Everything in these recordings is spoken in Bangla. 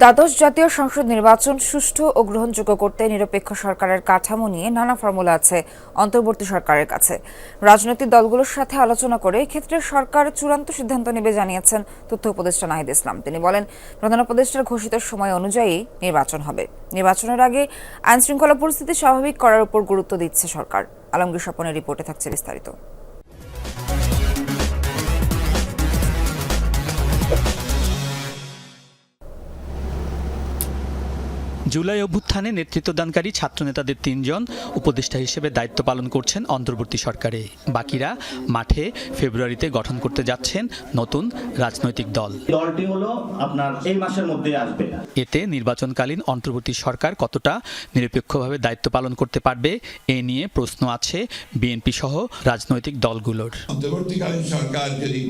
দ্বাদশ জাতীয় সংসদ নির্বাচন সুষ্ঠু ও গ্রহণযোগ্য করতে নিরপেক্ষ সরকারের কাঠামো নিয়ে নানা ফর্মুলা আছে অন্তর্বর্তী সরকারের কাছে। রাজনৈতিক দলগুলোর সাথে আলোচনা করে এক্ষেত্রে সরকার চূড়ান্ত সিদ্ধান্ত নেবে জানিয়েছেন তথ্য উপদেষ্টা নাহিদ ইসলাম। তিনি বলেন, প্রধান উপদেষ্টার ঘোষিত সময় অনুযায়ী নির্বাচন হবে। নির্বাচনের আগে আইন শৃঙ্খলা পরিস্থিতি স্বাভাবিক করার উপর গুরুত্ব দিচ্ছে সরকার। আলমগীর স্বপনের রিপোর্টে থাকছে বিস্তারিত। জুলাই অভ্যুত্থানে নেতৃত্বদানকারী ছাত্রনেতাদের তিনজন উপদেষ্টা হিসেবে দায়িত্ব পালন করছেন অন্তর্বর্তী সরকারে। বাকিরা মাঠে ফেব্রুয়ারিতে গঠন করতে যাচ্ছেন নতুন রাজনৈতিক দল। দলটি হলো আপনার এই মাসের মধ্যে আসবে। এতে নির্বাচনকালীন অন্তর্বর্তী সরকার কতটা নিরপেক্ষভাবে দায়িত্ব পালন করতে পারবে এ নিয়ে প্রশ্ন আছে বিএনপি সহ রাজনৈতিক দলগুলোর। অন্তর্বর্তীকালীন সরকার যদি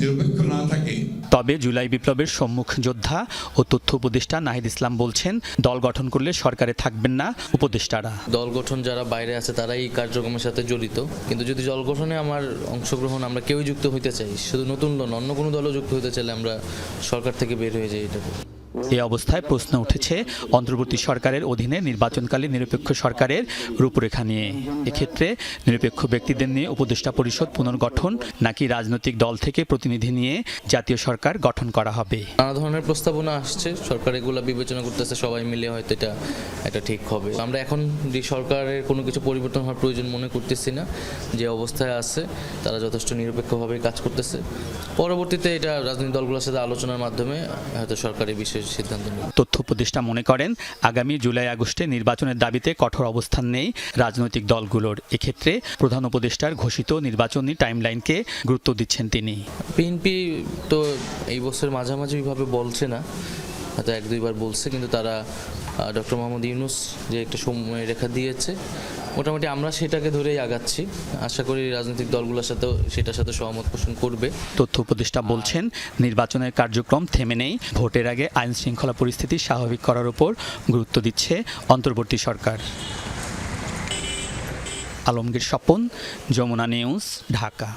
নিরপেক্ষ না থাকে তবে জুলাই বিপ্লবের সম্মুখ যোদ্ধা ও তথ্য উপদেষ্টা নাহিদ ইসলাম বলছেন দল গঠন করলে সরকারে থাকবেন না উপদেষ্টারা। দল গঠন যারা বাইরে আছে তারাই এই কার্যক্রমের সাথে জড়িত। কিন্তু যদি দল গঠনে আমার অংশগ্রহণ আমরা কেউই যুক্ত হইতে চাই শুধু নতুন দল অন্য কোনো দলও যুক্ত হতে চাইলে আমরা সরকার থেকে বের হয়ে যাই এটা এ অবস্থায় প্রশ্ন উঠেছে অন্তর্বর্তী সরকারের অধীনে নির্বাচনকালীন নিরপেক্ষ সরকারের রূপরেখা নিয়ে। এক্ষেত্রে নিরপেক্ষ ব্যক্তিদের নিয়ে উপদেষ্টা পরিষদ পুনর্গঠন নাকি রাজনৈতিক দল থেকে প্রতিনিধি নিয়ে জাতীয় সরকার গঠন করা হবে? নানা ধরনের প্রস্তাবনা আসছে। সরকার এগুলো বিবেচনা করতেছে, সবাই মিলে হয়তো এটা এটা ঠিক হবে। আমরা এখন যে সরকারের কোনো কিছু পরিবর্তন হওয়ার প্রয়োজন মনে করতেছি না। যে অবস্থায় আছে, তারা যথেষ্ট নিরপেক্ষভাবে কাজ করতেছে। পরবর্তীতে এটা রাজনৈতিক দলগুলোর সাথে আলোচনার মাধ্যমে হয়তো সরকার বিষয়ে সিদ্ধান্ত নেবে তথ্য উপদেষ্টা মনে করেন আগামী জুলাই আগস্টে নির্বাচনের দাবিতে কঠোর অবস্থান নেই রাজনৈতিক দলগুলোর। এক্ষেত্রে প্রধান উপদেষ্টার ঘোষিত নির্বাচনী টাইমলাইনকে গুরুত্ব দিচ্ছেন তিনি। বিএনপি তো এই বছর মাঝামাঝিভাবে বলছে না হয়তো এক দুইবার বলছে কিন্তু তারা ডক্টর মোহাম্মদ ইউনুস যে একটা সময় রেখা দিয়েছে মোটামুটি আমরা সেটাকে ধরেই আগাচ্ছি। আশা করি রাজনৈতিক দলগুলোর সাথেও সেটার সাথে সহমত পোষণ করবে। তথ্য উপদেষ্টা বলছেন, নির্বাচনের কার্যক্রম থেমে নেই। ভোটের আগে আইন শৃঙ্খলা পরিস্থিতি স্বাভাবিক করার উপর গুরুত্ব দিচ্ছে অন্তর্বর্তী সরকার। আলমগীর স্বপন, যমুনা নিউজ, ঢাকা।